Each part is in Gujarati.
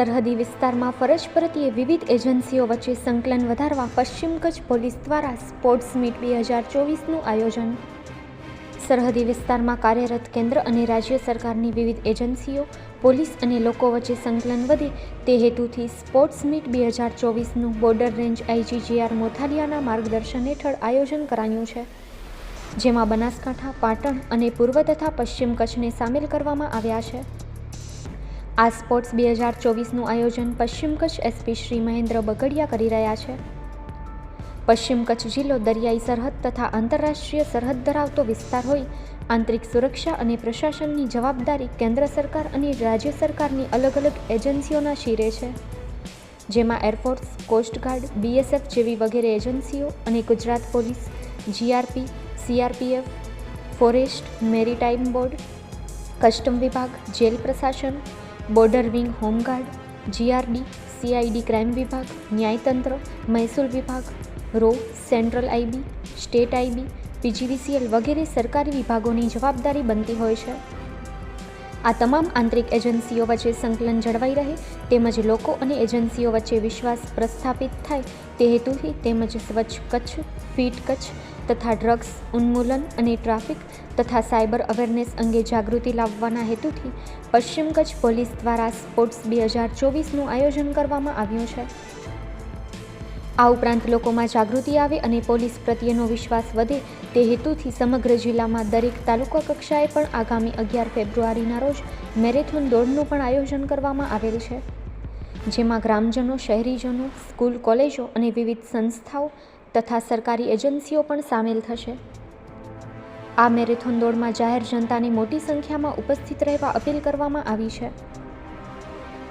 સરહદી વિસ્તારમાં ફરજ પ્રત્યે વિવિધ એજન્સીઓ વચ્ચે સંકલન વધારવા પશ્ચિમ કચ્છ પોલીસ દ્વારા સ્પોર્ટ્સ મીટ બે હજાર ચોવીસનું આયોજન. સરહદી વિસ્તારમાં કાર્યરત કેન્દ્ર અને રાજ્ય સરકારની વિવિધ એજન્સીઓ, પોલીસ અને લોકો વચ્ચે સંકલન વધે તે હેતુથી સ્પોર્ટ્સ મીટ બે હજાર ચોવીસનું બોર્ડર રેન્જ આઈજીજીઆર મોથાલિયાના માર્ગદર્શન હેઠળ આયોજન કરાયું છે. જેમાં બનાસકાંઠા, પાટણ અને પૂર્વ તથા પશ્ચિમ કચ્છને સામેલ કરવામાં આવ્યા છે. આ સ્પોર્ટ્સ બે હજાર ચોવીસનું આયોજન પશ્ચિમ કચ્છ એસપી શ્રી મહેન્દ્ર બગડિયા કરી રહ્યા છે. પશ્ચિમ કચ્છ જિલ્લો દરિયાઈ સરહદ તથા આંતરરાષ્ટ્રીય સરહદ ધરાવતો વિસ્તાર હોય આંતરિક સુરક્ષા અને પ્રશાસનની જવાબદારી કેન્દ્ર સરકાર અને રાજ્ય સરકારની અલગ અલગ એજન્સીઓના શિરે છે. જેમાં એરફોર્સ કોસ્ટગાર્ડ બીએસએફ જેવી વગેરે એજન્સીઓ અને Gujarat police GRP CRPF forest, maritime board, custom વિભાગ, જેલ પ્રશાસન border wing home guard GRD CID crime વિભાગ, ન્યાયતંત્ર, મહેસૂલ વિભાગ, row, central IB state IB PGVCL વગેરે સરકારી વિભાગોની જવાબદારી બનતી હોય છે. આ તમામ આંતરિક એજન્સીઓ વચ્ચે સંકલન જળવાઈ રહે, તેમજ લોકો અને એજન્સીઓ વચ્ચે વિશ્વાસ પ્રસ્થાપિત થાય, તે હેતુથી તેમજ સ્વચ્છ કચ્છ, ફિટ કચ્છ તથા ડ્રગ્સ ઉન્મૂલન અને ટ્રાફિક તથા સાયબર અવેરનેસ અંગે જાગૃતિ લાવવાના હેતુથી પશ્ચિમ કચ્છ પોલીસ દ્વારા સ્પોર્ટ્સ બે હજાર ચોવીસનું આયોજન કરવામાં આવ્યું છે. આ ઉપરાંત લોકોમાં જાગૃતિ આવે અને પોલીસ પ્રત્યેનો વિશ્વાસ વધે તે હેતુથી સમગ્ર જિલ્લામાં દરેક તાલુકા કક્ષાએ પણ આગામી અગિયાર ફેબ્રુઆરીના રોજ મેરેથોન દોડનું પણ આયોજન કરવામાં આવેલ છે. જેમાં ગ્રામજનો, શહેરીજનો, સ્કૂલ, કોલેજો અને વિવિધ સંસ્થાઓ તથા સરકારી એજન્સીઓ પણ સામેલ થશે. આ મેરેથોન દોડમાં જાહેર જનતાને મોટી સંખ્યામાં ઉપસ્થિત રહેવા અપીલ કરવામાં આવી છે.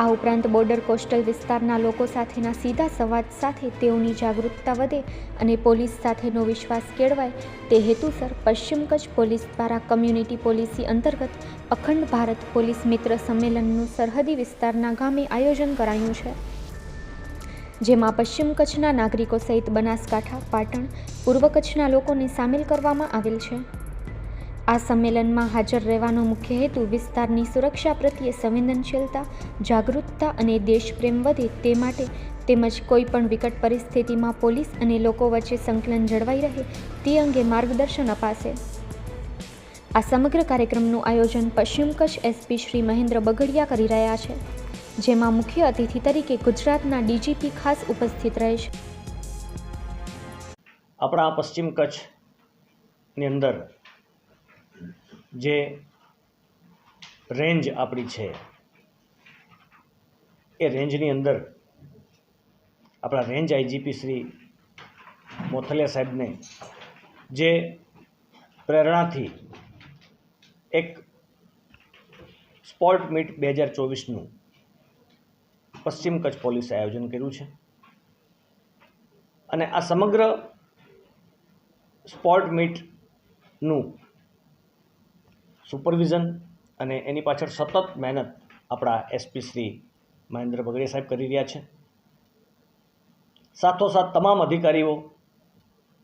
આ ઉપરાંત બોર્ડર કોસ્ટલ વિસ્તારના લોકો સાથેના સીધા સંવાદ સાથે તેઓની જાગૃતતા વધે અને પોલીસ સાથેનો વિશ્વાસ કેળવાય તે હેતુસર પશ્ચિમ કચ્છ પોલીસ દ્વારા કમ્યુનિટી પોલિસી અંતર્ગત અખંડ ભારત પોલીસ મિત્ર સંમેલનનું સરહદી વિસ્તારના ગામે આયોજન કરાયું છે. જેમાં પશ્ચિમ કચ્છના નાગરિકો સહિત બનાસકાંઠા, પાટણ, પૂર્વ કચ્છના લોકોને સામેલ કરવામાં આવેલ છે. આ સંમેલનમાં હાજર રહેવાનો મુખ્ય હેતુ વિસ્તારની સુરક્ષા પ્રત્યે સંવેદનશીલતા, જાગૃતતા અને દેશપ્રેમ વધે તે માટે તેમજ કોઈપણ વિકટ પરિસ્થિતિમાં પોલીસ અને લોકો વચ્ચે સંકલન જળવાઈ રહે તે અંગે માર્ગદર્શન અપાશે. આ સમગ્ર કાર્યક્રમનું આયોજન પશ્ચિમ કચ્છ એસપી શ્રી મહેન્દ્ર બગડિયા કરી રહ્યા છે. જેમાં મુખ્ય અતિથિ તરીકે ગુજરાતના ડીજીપી ખાસ ઉપસ્થિત રહેશે. આપણા પશ્ચિમ કચ્છની અંદર જે રેન્જ આપણી છે, એ રેન્જની અંદર આપણા રેન્જ આઈજીપી શ્રી મોથલિયા સાહેબને જે પ્રેરણાથી એક સ્પોર્ટ મીટ બે હજાર ચોવીસનું પશ્ચિમ કચ્છ પોલીસે આયોજન કર્યું છે. અને આ સમગ્ર સ્પોર્ટ મીટનું સુપરવિઝન અને એની પાછળ સતત મહેનત આપણા એસપી શ્રી મહેન્દ્ર બગડિયા સાહેબ કરી રહ્યા છે. સાથોસાથ તમામ અધિકારીઓ,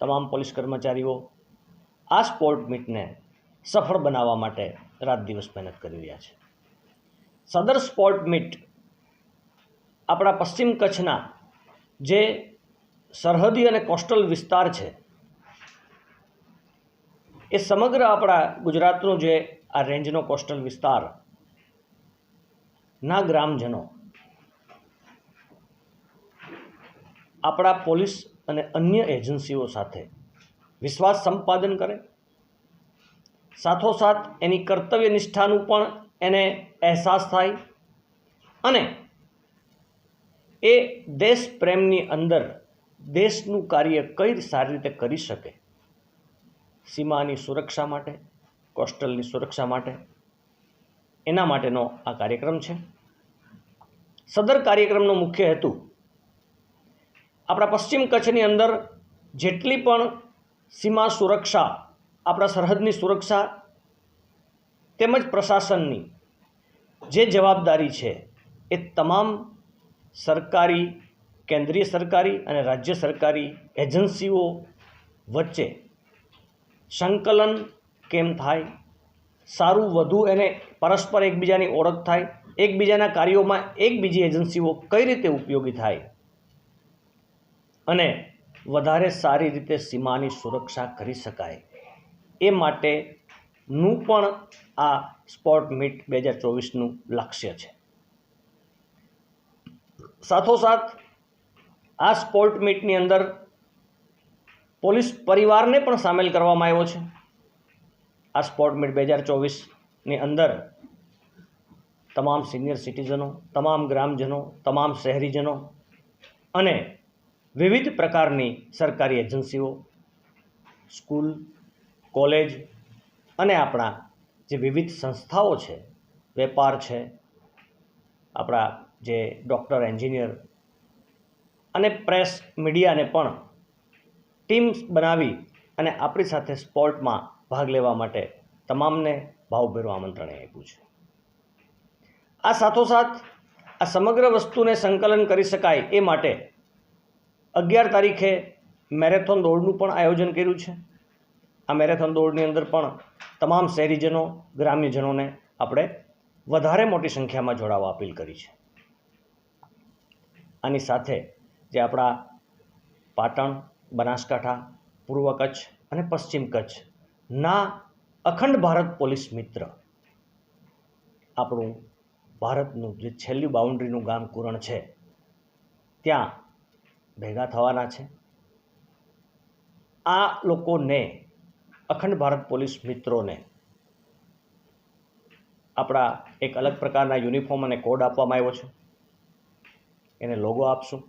તમામ પોલીસ કર્મચારીઓ આ સ્પોર્ટ મીટને સફળ બનાવવા માટે રાત દિવસ મહેનત કરી રહ્યા છે. સદર સ્પોર્ટ મીટ આપણા પશ્ચિમ કચ્છના જે સરહદી અને કોસ્ટલ વિસ્તાર છે, એ સમગ્ર આપણા ગુજરાતનું જે આ રેન્જનો કોસ્ટલ વિસ્તાર ના ગ્રામજનો, આપણા પોલીસ અને અન્ય એજન્સીઓ સાથે વિશ્વાસ સંપાદન કરે. સાથોસાથ એની કર્તવ્ય નિષ્ઠાનું પણ એને અહેસાસ થાય અને એ દેશ પ્રેમની અંદર દેશનું કાર્ય કઈ સારી રીતે કરી શકે? સીમાની સુરક્ષા માટે, કોસ્ટલની સુરક્ષા માટે? એના માટેનો આ કાર્યક્રમ છે. સદર કાર્યક્રમનો મુખ્ય હેતુ આપણા પશ્ચિમ કચ્છની અંદર જેટલી પણ સીમા સુરક્ષા, આપણા સરહદની સુરક્ષા તેમજ પ્રશાસનની જે જવાબદારી છે એ તમામ સરકારી, કેન્દ્રીય સરકારી અને રાજ્ય સરકારી એજન્સીઓ વચ્ચે સંકલન કેમ થાય? સારું, વધુ એને પરસ્પર એકબીજાની ઓળખ થાય. એકબીજાના કાર્યોમાં એકબીજી એજન્સીઓ કઈ રીતે ઉપયોગી થાય? અને વધારે સારી રીતે સીમાની સુરક્ષા કરી શકાય. એ માટેનું પણ આ સ્પોર્ટ મીટ બે હજાર ચોવીસનું લક્ષ્ય છે. સાથોસાથ આ સ્પોર્ટ મીટની અંદર પોલીસ પરિવારને પણ સામેલ કરવામાં આવ્યો છે. આ સ્પોર્ટ મીટ બે હજાર ચોવીસની અંદર તમામ સિનિયર સિટીઝનો, તમામ ગ્રામજનો, તમામ શહેરીજનો અને વિવિધ પ્રકારની સરકારી એજન્સીઓ, સ્કૂલ, કોલેજ અને આપણા જે વિવિધ સંસ્થાઓ છે, વેપાર છે, આપણા જે ડૉક્ટર એન્જિનિયર અને પ્રેસ મીડિયાને પણ ટીમ્સ બનાવી અને આપણી સાથે સ્પોર્ટમાં ભાગ લેવા માટે તમામને ભાવભેરું આમંત્રણ આપ્યું છે. આ સાથોસાથ આ સમગ્ર વસ્તુને સંકલન કરી શકાય એ માટે અગિયાર તારીખે મેરેથોન દોડનું પણ આયોજન કર્યું છે. આ મેરેથોન દોડની અંદર પણ તમામ શહેરીજનો, ગ્રામ્યજનોને આપણે વધારે મોટી સંખ્યામાં જોડાવા અપીલ કરી છે. આની સાથે જે આપણા પાટણ, બનાસકાંઠા, પૂર્વ કચ્છ અને પશ્ચિમ કચ્છના અખંડ ભારત પોલીસ મિત્ર આપણું ભારતનું જે છેલ્લી બાઉન્ડ્રીનું ગામ કુરણ છે, ત્યાં ભેગા થવાના છે. આ લોકોને, અખંડ ભારત પોલીસ મિત્રોને આપણા એક અલગ પ્રકારના યુનિફોર્મ અને કોડ આપવામાં આવ્યો છે. એને લોગો આપશું.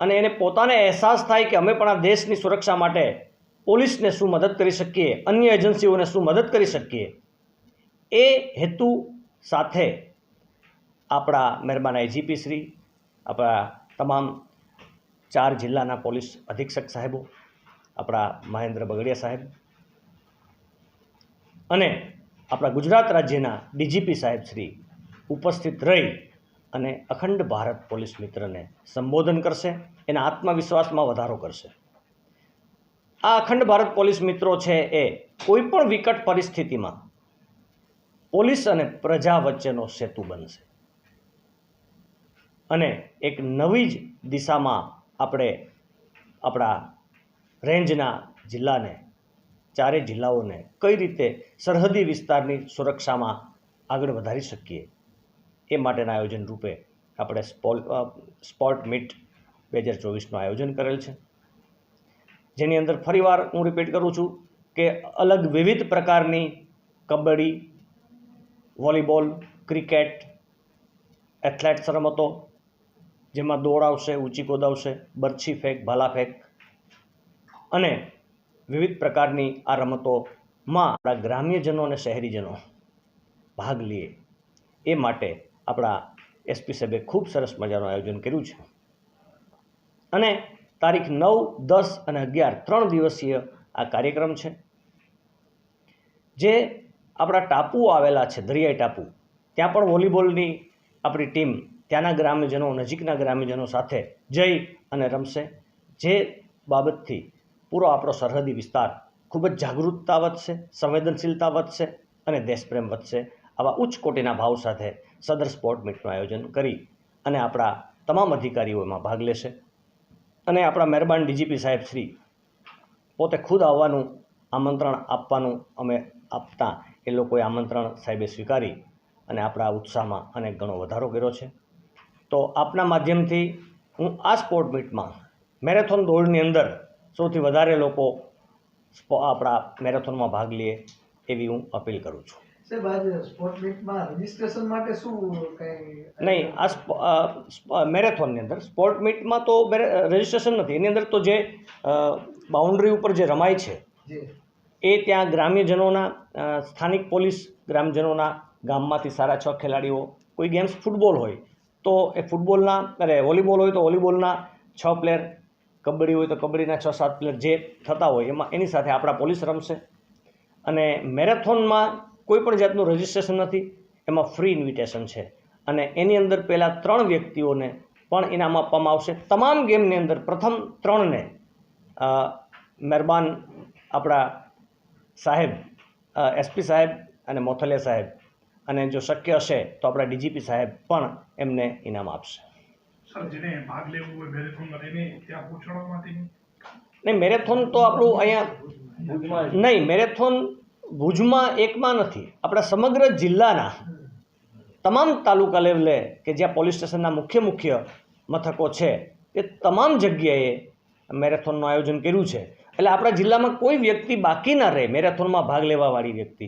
અને એને પોતાને અહેસાસ થાય કે અમે પણ આ દેશની સુરક્ષા માટે પોલીસને શું મદદ કરી શકીએ, અન્ય એજન્સીઓને શું મદદ કરી શકીએ. એ હેતુ સાથે આપણા મહેરબાન આઈજીપી શ્રી, આપણા તમામ ચાર જિલ્લાના પોલીસ અધિક્ષક સાહેબો, આપણા મહેન્દ્ર બગડિયા સાહેબ અને આપણા ગુજરાત રાજ્યના ડીજીપી સાહેબ શ્રી ઉપસ્થિત રહી અને અખંડ ભારત પોલીસ મિત્રને સંબોધન કરશે, એના આત્મવિશ્વાસમાં વધારો કરશે. આ અખંડ ભારત પોલીસ મિત્રો છે એ કોઈ પણ વિકટ પરિસ્થિતિમાં પોલીસ અને પ્રજા વચ્ચેનો સેતુ બનશે. અને એક નવી જ દિશામાં આપણે આપણા રેન્જના જિલ્લાને, ચારે જિલ્લાઓને કઈ રીતે સરહદી વિસ્તારની સુરક્ષામાં આગળ વધારી શકીએ એ માટેના આયોજન રૂપે આપણે સ્પોલ સ્પોર્ટ મીટ બે હજાર ચોવીસનું આયોજન કરેલ છે. જેની અંદર ફરીવાર હું રિપીટ કરું છું કે અલગ વિવિધ પ્રકારની કબડ્ડી, વોલીબોલ, ક્રિકેટ એથ્લેટ્સ રમતો જેમાં દોડ આવશે, ઊંચી કૂદ આવશે, બરછી ફેંક, ભાલા ફેંક અને વિવિધ પ્રકારની આ રમતોમાં આપણા ગ્રામ્યજનો અને શહેરીજનો ભાગ લે એ માટે આપણા એસપી સાહેબે ખૂબ સરસ મજાનું આયોજન કર્યું છે. અને તારીખ નવ, દસ અને અગિયાર ત્રણ દિવસીય આ કાર્યક્રમ છે. જે આપણા ટાપુઓ આવેલા છે, દરિયાઈ ટાપુ. ત્યાં પણ વોલીબોલની આપણી ટીમ ત્યાંના ગ્રામ્યજનો નજીકના ગ્રામ્યજનો સાથે જઈ અને રમશે. જે બાબતથી પૂરો આપણો સરહદી વિસ્તાર ખૂબ જ જાગૃતતા વધશે, સંવેદનશીલતા વધશે અને દેશપ્રેમ વધશે. આવા ઉચ્ચ કોટીના ભાવ સાથે સદર સ્પોર્ટ મીટનું આયોજન કરી અને આપણા તમામ અધિકારીઓ એમાં ભાગ લેશે. અને આપણા મહેરબાન ડીજીપી સાહેબ શ્રી પોતે ખુદ આવવાનું આમંત્રણ આપવાનું અમે આપતા એ લોકોએ આમંત્રણ સાહેબે સ્વીકારી અને આપણા ઉત્સાહમાં અનેક ઘણો વધારો કર્યો છે. તો આપના માધ્યમથી હું આ સ્પોર્ટ મીટમાં મેરેથોન દોડની અંદર સૌથી વધારે લોકો આપણા મેરેથોનમાં ભાગ લે એવી હું અપીલ કરું છું. નહીં આ મેરેથોનની અંદર સ્પોર્ટ મીટમાં તો રજિસ્ટ્રેશન નથી. એની અંદર તો જે બાઉન્ડ્રી ઉપર જે રમાય છે એ ત્યાં ગ્રામ્યજનોના સ્થાનિક પોલીસ ગ્રામજનોના ગામમાંથી સારા છ ખેલાડીઓ કોઈ ગેમ્સ ફૂટબોલ હોય તો એ ફૂટબોલના અરે વોલીબોલ હોય તો વોલીબોલના છ પ્લેયર કબડ્ડી હોય તો કબડ્ડીના છ સાત પ્લેયર જે થતા હોય એમાં એની સાથે આપણા પોલીસ રમશે. અને મેરેથોનમાં કોઈ પણ જાતનું રજિસ્ટ્રેશન નથી એમાં ફ્રી ઇન્વિટેશન છે. અને એની અંદર પહેલાં ત્રણ વ્યક્તિઓને પણ ઇનામ આપવામાં આવશે. તમામ ગેમની અંદર પ્રથમ ત્રણને મહેરબાન આપણા સાહેબ એસપી સાહેબ અને મોથલિયા સાહેબ. અને જો શક્ય હશે તો આપણા ડીજીપી સાહેબ પણ એમને ઇનામ આપશે. નહીં મેરેથોન તો આપણું અહીંયા નહીં મેરેથોન ભુજમાં એકમાં નથી, આપણા સમગ્ર જિલ્લાના તમામ તાલુકા લેવલે કે જ્યાં પોલીસ સ્ટેશનના મુખ્ય મુખ્ય મથકો છે, એ તમામ જગ્યાએ મેરેથોનનું આયોજન કર્યું છે. એટલે આપણા જિલ્લામાં કોઈ વ્યક્તિ બાકી ના રહે, મેરેથોનમાં ભાગ લેવાવાળી વ્યક્તિ.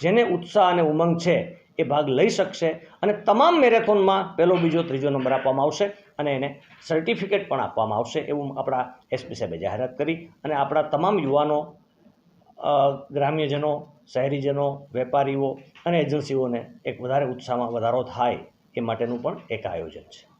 જેને ઉત્સાહ અને ઉમંગ છે, એ ભાગ લઈ શકશે અને તમામ મેરેથોનમાં પહેલો, બીજો, ત્રીજો નંબર આપવામાં આવશે અને એને સર્ટિફિકેટ પણ આપવામાં આવશે, એવું આપણા એસપી સાહેબે જાહેરાત કરી અને આપણા તમામ યુવાનો ગ્રામ્યજનો, શહેરીજનો, વેપારીઓ અને એજન્સીઓને એક વધારે ઉત્સાહમાં વધારો થાય એ માટેનું પણ એક આયોજન છે.